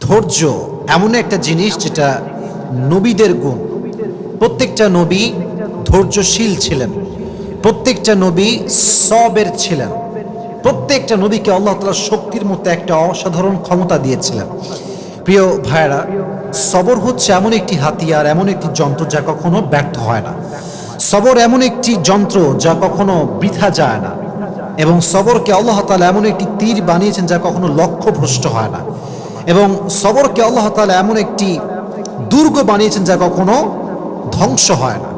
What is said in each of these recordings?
ধৈর্য এমন একটা জিনিস যেটা নবীদের গুণ। প্রত্যেকটা নবী ধৈর্যশীল ছিলেন। প্রত্যেকটা নবী সবের ছিলেন। প্রত্যেকটা নবীকে আল্লাহ তালা শক্তির মতো একটা অসাধারণ ক্ষমতা দিয়েছিলেন। প্রিয় ভাইয়েরা, সবর হচ্ছে এমন একটি হাতিয়ার, এমন একটি যন্ত্র যা কখনো ব্যর্থ হয় না। সবর এমন একটি যন্ত্র যা কখনো বৃথা যায় না। এবং সবরকে আল্লাহ তালা এমন একটি তীর বানিয়েছেন যা কখনো লক্ষ্যভ্রষ্ট হয় না। এবং সবরকে আল্লাহ তালা এমন একটি দুর্গ বানিয়েছেন যা কখনো ধ্বংস হয় না।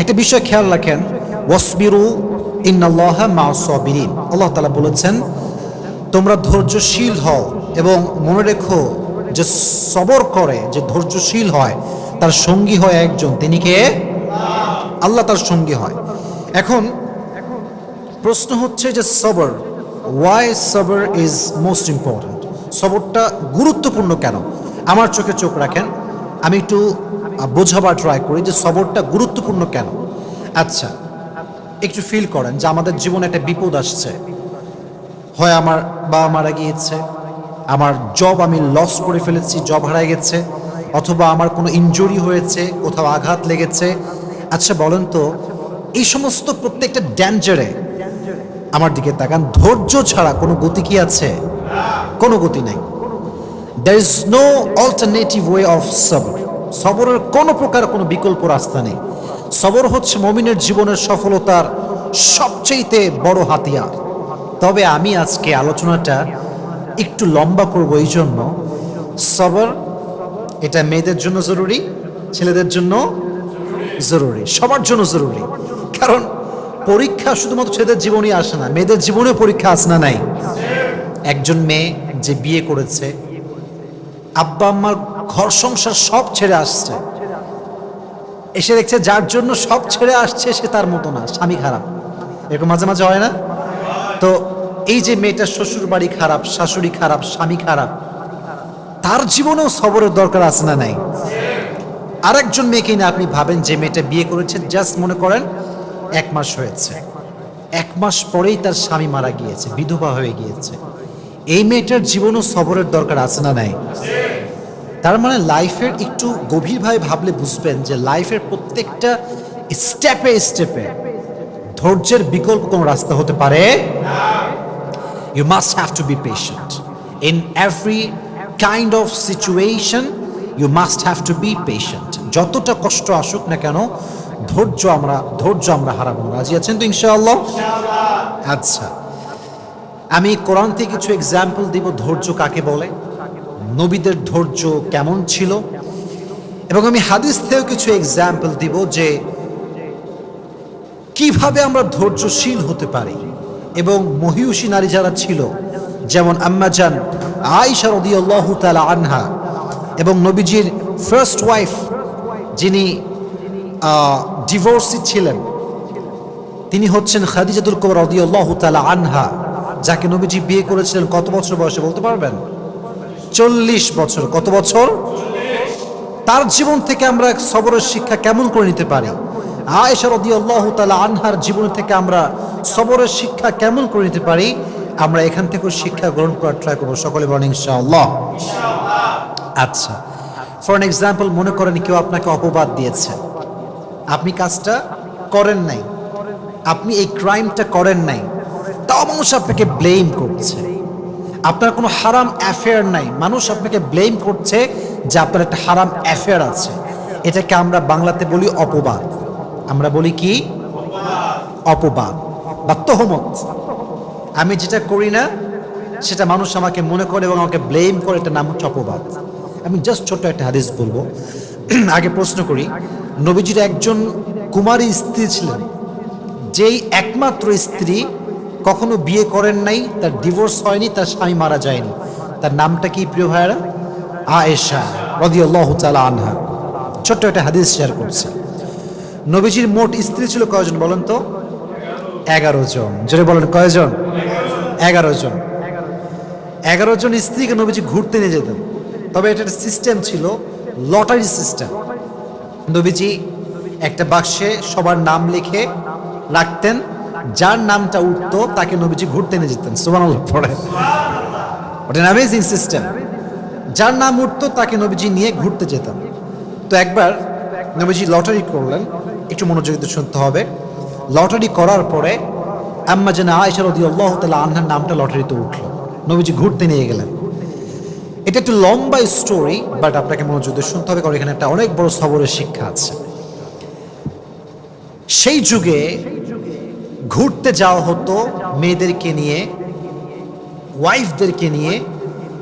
একটা বিষয় খেয়াল রাখেন, ওয়াসবিরু ইন্নাল্লাহ মা আল্লাহ তালা বলেছেন, তোমরা ধৈর্যশীল হও এবং মনে রেখো যে সবর করে, যে ধৈর্যশীল হয়, তার সঙ্গী হয় একজন, তিনি কে? আল্লাহ তার সঙ্গী হয়। এখন প্রশ্ন হচ্ছে যে সবর ওয়াই সবর ইজ মোস্ট ইম্পর্ট্যান্ট সবরটা গুরুত্বপূর্ণ কেন? আমার চোখে চোখ রাখেন, আমি একটু বোঝাবার ট্রাই করি যে সবরটা গুরুত্বপূর্ণ কেন। আচ্ছা একটু ফিল করেন যে আমাদের জীবনে একটা বিপদ আসছে। হয় আমার বাবা মারা গিয়েছে, আমার জব আমি লস করে ফেলেছি জব হারাই গেছে, অথবা আমার কোনো ইনজুরি হয়েছে, কোথাও আঘাত লেগেছে। আচ্ছা বলেন তো, এই সমস্ত প্রত্যেকটা ড্যাঞ্জারে আমার দিকে তাকান। ধৈর্য ছাড়া কোনো গতি কি আছে? কোনো গতি নাই। There is no alternative way of সবর সবরের কোনো প্রকার কোনো বিকল্প রাস্তা নেই। সবর হচ্ছে মমিনের জীবনের সফলতার সবচেয়েতে বড় হাতিয়ার। তবে আমি আজকে আলোচনাটা একটু লম্বা করব এই জন্য সবর এটা মেয়েদের জন্য জরুরি, ছেলেদের জন্য জরুরি, সবার জন্য জরুরি। কারণ পরীক্ষা শুধুমাত্র ছেলেদের জীবনই আসে না, মেয়েদের জীবনে পরীক্ষা আসে না নাই? একজন মেয়ে যে বিয়ে করেছে, আব্বা আম্মার ঘর সংসার সব ছেড়ে আসছে। এসে দেখছে যার জন্য সব ছেড়ে আসছে সে তার মতো না, স্বামী খারাপ। এরকম মাঝে মাঝে হয় না? তো এই যে মেয়েটার শ্বশুর বাড়ি খারাপ, শাশুড়ি খারাপ, স্বামী খারাপ, তার জীবনেও সবরের দরকার আছে না নাই? আরেকজন মেয়েকে না আপনি ভাবেন যে মেয়েটা বিয়ে করেছে, জাস্ট মনে করেন এক মাস হয়েছে। এক মাস পরেই তার স্বামী মারা গিয়েছে, বিধবা হয়ে গিয়েছে। এই মেয়েটার জীবনও সবরের দরকার আছে না নাই? তার মানে লাইফের একটু গভীরভাবে ভাবলে বুঝবেন যে লাইফের প্রত্যেকটা স্টেপে স্টেপে ধৈর্যের বিকল্প কোনো রাস্তা হতে পারে? You must have to be patient in every kind of situation you must have to be patient যতটা কষ্ট আসুক না কেন, ধৈর্য আমরা ধৈর্য আমরা হারাবো রাজি আছেন তো ইনশাআল্লাহ? আচ্ছা। আমি কোরআন থেকে কিছু এক্সাম্পল দিব, ধৈর্য কাকে বলে? নবীদের ধৈর্য কেমন ছিল? এবং আমি হাদিস থেকেও কিছু এক্সাম্পল দিব যে কীভাবে আমরা ধৈর্যশীল হতে পারি। এবং মহিষী নারী যারা ছিল, যেমন আম্মাজান আয়েশা রদিয়াল্লাহু তাআলা আনহা এবং নবীজির ফার্স্ট ওয়াইফ যিনি ডিভোর্সি ছিলেন, তিনি হচ্ছেন খাদিজাতুল কবর রদিয়াল্লাহু তাআলা আনহা। যাকে নবীজি বিয়ে করেছিলেন কত বছর বয়সে বলতে পারবেন? চল্লিশ বছর। কত বছর? তার জীবন থেকে আমরা সবরের শিক্ষা কেমন করে নিতে পারি? আয়েশা রাদিয়াল্লাহু তাআলা আনহার জীবন থেকে আমরা সবরের শিক্ষা কেমন করে নিতে পারি? আমরা এখান থেকেও শিক্ষা গ্রহণ করার ট্রাই করব। সকলে বলেন ইনশাআল্লাহ। আচ্ছা। ফর এন এক্সাম্পল মনে করেন কেউ আপনাকে অপবাদ দিয়েছে। আপনি কাজটা করেন নাই। আপনি এই ক্রাইমটা করেন নাই। মানুষ আপনাকে ব্লেম করছে। আপনার কোনো হারাম অ্যাফেয়ার নাই। মানুষ আপনাকে ব্লেম করছে যে আপনার একটা হারাম অ্যাফেয়ার আছে। এটাকে আমরা বাংলাতে বলি অপবাদ। আমরা বলি কি? অপবাদ। বা তহমত। আমি যেটা করি না, সেটা মানুষ আমাকে মনে করে এবং আমাকে ব্লেম করে এটা নাম হচ্ছে অপবাদ। আমি জাস্ট ছোট্ট একটা হাদিস বলব। আগে প্রশ্ন করি। নবীজির একজন কুমারী স্ত্রী ছিলেন। যেই একমাত্র স্ত্রী কখনো বিয়ে করেন নাই, তার ডিভোর্স হয়নি, তার স্বামী মারা যায়নি। তার নামটা কি, প্রিয় ভাইয়েরা? আয়েশা রদিয়াল্লাহু তাআলা আনহা। ছোট্ট একটা হাদিস শেয়ার করছে। নবীজির মোট স্ত্রী ছিল কয়জন বলেন তো? এগারো জন। জোরে বলেন, কয়জন? এগারো জন। এগারো জন স্ত্রীকে নবীজি ঘুরতে নিয়ে যেতেন। তবে এটার সিস্টেম ছিল লটারি সিস্টেম নবীজি একটা বাক্সে সবার নাম লিখে রাখতেন। যার নামটা উঠতো, তাকে নবীজি ঘুরতে নিয়ে যেতেন। সুবহানাল্লাহ, পড়ে। ওটা অ্যামেজিং সিস্টেম যার নাম উঠতো, তাকে নবীজি নিয়ে ঘুরতে যেতাম তো একবার নবীজি লটারি করলেন। একটু মনোযোগ শুনতে হবে। লটারি করার পরে আম্মা যেন আয়সা রদি আল্লাহ তালা আনহার নামটা লটারিতে উঠল। নবীজি ঘুরতে নিয়ে গেলেন। এটা একটু লম্বা স্টোরি বাট আপনাকে মনোযোগ শুনতে হবে, কারণ এখানে একটা অনেক বড় সবরের শিক্ষা আছে। সেই যুগে ঘুরতে যাওয়া হতো মেয়েদেরকে নিয়ে ওয়াইফদেরকে নিয়ে,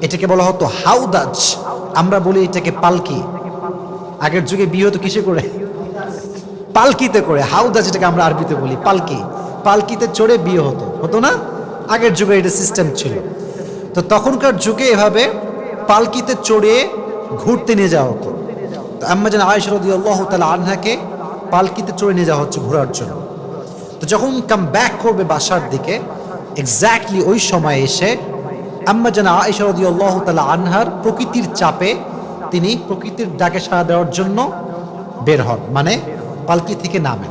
এটাকে বলা হতো হাউদাজ। আমরা বলি এটাকে পালকি। আগের যুগে বিয়ে হতো কিসে করে? পালকিতে করে। হাউদাজ যেটাকে আমরা আরবিতে বলি, পালকি। পালকিতে চড়ে বিয়ে হতো। হতো না? আগের যুগে এটা সিস্টেম ছিল। তো তখনকার যুগে এভাবে পালকিতে চড়ে ঘুরতে নিয়ে যাওয়া হতো। তো আম্মা যেন আয়েশ রদি আল্লাহ তালা আনহাকে পালকিতে চড়ে নিয়ে যাওয়া হচ্ছে ঘোরার জন্য। তো যখন কাম ব্যাক করবে বাসার দিকে এক্স্যাক্টলি ওই সময় এসে আম্মা যেন আয়েশ আল্লাহ তালা আনহার প্রকৃতির চাপে তিনি প্রকৃতির ডাকে সাড়া দেওয়ার জন্য বের হন মানে পালকি থেকে নামেন।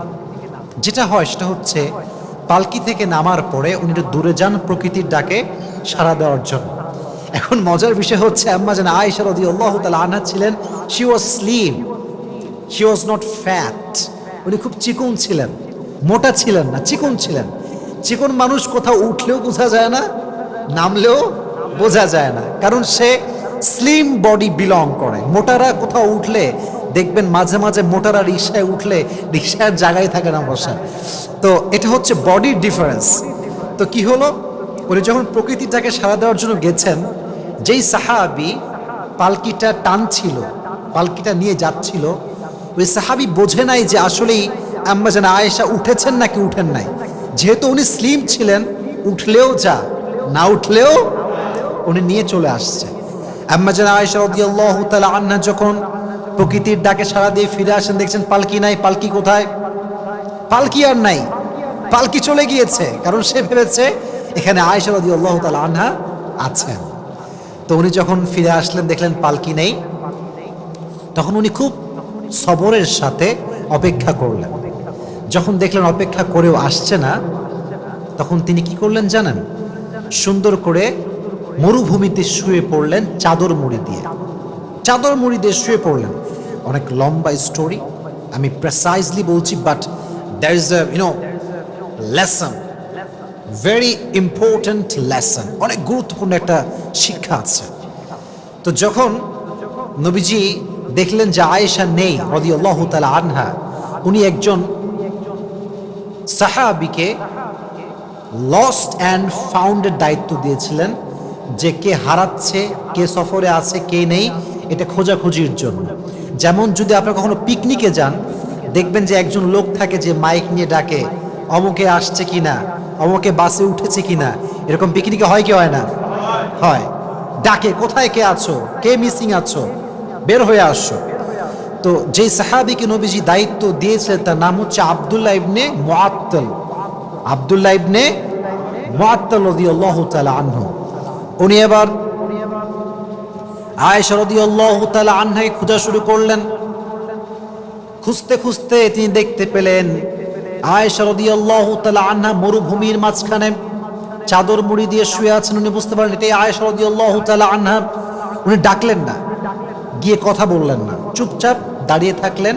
যেটা হয় সেটা হচ্ছে পালকি থেকে নামার পরে উনি দূরে যান প্রকৃতির ডাকে সাড়া দেওয়ার জন্য। এখন মজার বিষয় হচ্ছে আম্মা যেন রদি আল্লাহ তালা আনহা ছিলেন she was slim she was not fat উনি খুব চিকুন ছিলেন। মোটা ছিলেন না, চিকন ছিলেন। চিকন মানুষ কোথাও উঠলেও বোঝা যায় না, নামলেও বোঝা যায় না। কারণ সে স্লিম বডি বিলং করে। মোটারা কোথাও উঠলে, দেখবেন মাঝে মাঝে মোটারা রিক্সায় উঠলে, রিক্সার জায়গায় থাকে না বসা। তো এটা হচ্ছে বডির ডিফারেন্স তো কি হলো? উনি যখন প্রকৃতিটাকে সাড়া দেওয়ার জন্য গেছেন, যেই সাহাবি পালকিটা টানছিল, পালকিটা নিয়ে যাচ্ছিল, ওই সাহাবি বোঝে নাই যে আসলেই আম্মা যেন আয়েশা উঠেছেন নাকি উঠেন নাই? যেহেতু উনি স্লিম ছিলেন, উঠলেও যা, না উঠলেও উনি নিয়ে চলে আসছে। আম্মা যেন আয়েশা রদিয়াল্লাহু তাআলা আন্না যখন প্রকৃতির ডাকে সাড়া দিয়ে ফিরে আসেন, দেখছেন পালকি নাই, পালকি কোথায়? পালকি আর নাই, পালকি চলে গিয়েছে, কারণ সে ভেবেছে এখানে আয়েশা রদিয়াল্লাহু তাআলা আনহা আছেন। তো উনি যখন ফিরে আসলেন, দেখলেন পালকি নেই। তখন উনি খুব সবরের সাথে অপেক্ষা করলেন। যখন দেখলেন অপেক্ষা করেও আসছে না, তখন তিনি কি করলেন জানেন? সুন্দর করে মরুভূমিতে শুয়ে পড়লেন চাদর মুড়ি দিয়ে। চাদর মুড়ি দিয়ে শুয়ে পড়লেন। অনেক লম্বা স্টোরি আমি প্রেসাইজলি বলছি but there is you know lesson very important lesson অনেক গুরুত্বপূর্ণ একটা শিক্ষা আছে। তো যখন নবীজি দেখলেন যে আয়েশা নেই রদি আল্লাহ তালা আনহা, উনি একজন সাহাবিকে লস্ট অ্যান্ড ফাউন্ডের দায়িত্ব দিয়েছিলেন যে কে হারাচ্ছে, কে সফরে আছে, কে নেই, এটা খোঁজাখুঁজির জন্য। যেমন যদি আপনারা কখনো পিকনিকে যান, দেখবেন যে একজন লোক থাকে যে মাইক নিয়ে ডাকে, অমুকে আসছে কিনা অমুকে বাসে উঠেছে কিনা এরকম পিকনিকে হয় কি হয় না? হয়। ডাকে, কোথায় কে আছো? কে মিসিং আছো? বের হয়ে আসছো? তো যে সাহাবিকে নবীজি দায়িত্ব দিয়েছিলেন, তার নাম হচ্ছে আবদুল্লাহ ইবনে মুআত্তাল। আবদুল্লাহ ইবনে মুআত্তাল রাদিয়াল্লাহু তাআলা আনহু। উনি এবার আয়েশা রাদিয়াল্লাহু তাআলা আনহাকে খোঁজা শুরু করলেন। খুঁজতে খুঁজতে তিনি দেখতে পেলেন, আয়েশা রাদিয়াল্লাহু তাআলা আনহা মরুভূমির মাঝখানে চাদর মুড়ি দিয়ে শুয়ে আছেন। উনি বুঝতে পারলেন এটাই আয়েশা রাদিয়াল্লাহু তাআলা আনহা। উনি ডাকলেন না, গিয়ে কথা বললেন না। চুপচাপ দাঁড়িয়ে থাকলেন।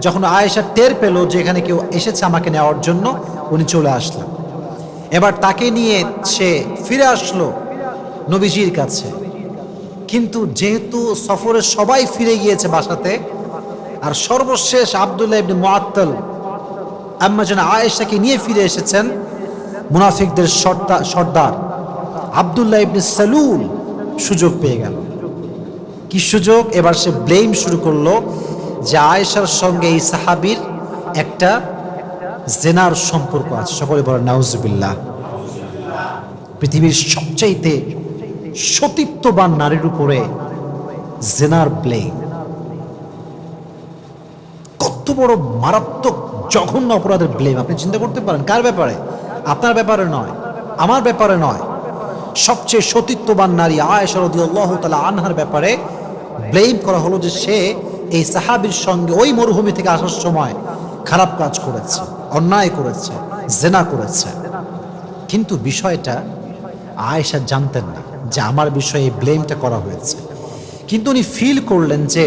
যখন আয়েশা টের পেল যে এখানে কেউ এসেছে আমাকে নেওয়ার জন্য, উনি চলে আসলেন। এবার তাকে নিয়ে সে ফিরে আসলো নবীজির কাছে। কিন্তু যেহেতু সফরে সবাই ফিরে গিয়েছে বাসাতে, আর সর্বশেষ আবদুল্লাহ ইবনে মুআত্তাল আম্মা যেন আয়েশাকে নিয়ে ফিরে এসেছেন, মুনাফিকদের সর্দা- সর্দার আবদুল্লাহ ইবনে সালুল সুযোগ পেয়ে গেল। কি সুযোগ? এবার সে ব্লেম শুরু করল যে আয়েশার সঙ্গে এই সাহাবীর একটা জেনার সম্পর্ক আছে। সকলে বলেন, নাউজুবিল্লাহ। পৃথিবীর সবচাইতে সতীত্ববান নারীর উপরে জেনার ব্লেম কত বড় মারাত্মক, জঘন্য অপরাধের ব্লেম আপনি চিন্তা করতে পারেন, কার ব্যাপারে? আপনার ব্যাপারে নয়, আমার ব্যাপারে নয়। সবচেয়ে সতীত্ববান নারী আয়েশা রাদিয়াল্লাহু তাআলা আনহার ব্যাপারে ব্লেম করা হলো যে সে এই সাহাবির সঙ্গে ওই মরুভূমি থেকে আসার সময় খারাপ কাজ করেছে, অন্যায় করেছে, জেনা করেছে। কিন্তু বিষয়টা আয়েশা জানতেন না যে আমার বিষয়ে ব্লেমটা করা হয়েছে। কিন্তু উনি ফিল করলেন যে